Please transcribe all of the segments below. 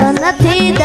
નથી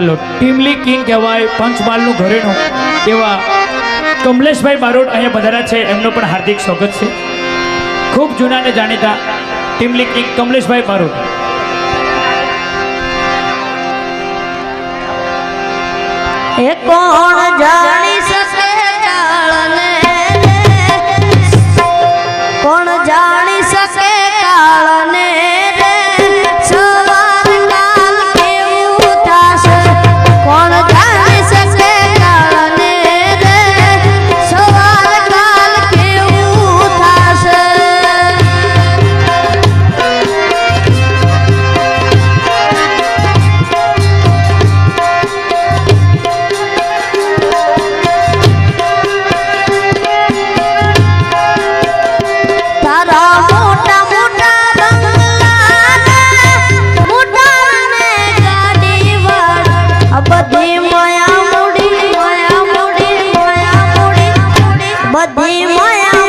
હલો, ટીમલી કિંગ કહેવાય, પંચમહાલનું ઘરેણું. એવા કમલેશભાઈ બારોટ અહીંયા પધાર્યા છે, એમનો પણ હાર્દિક સ્વાગત છે. ખૂબ જૂના ને જાણીતા ટીમલી કિંગ કમલેશભાઈ બારોટ. એ કોણ જાણી બધી માયા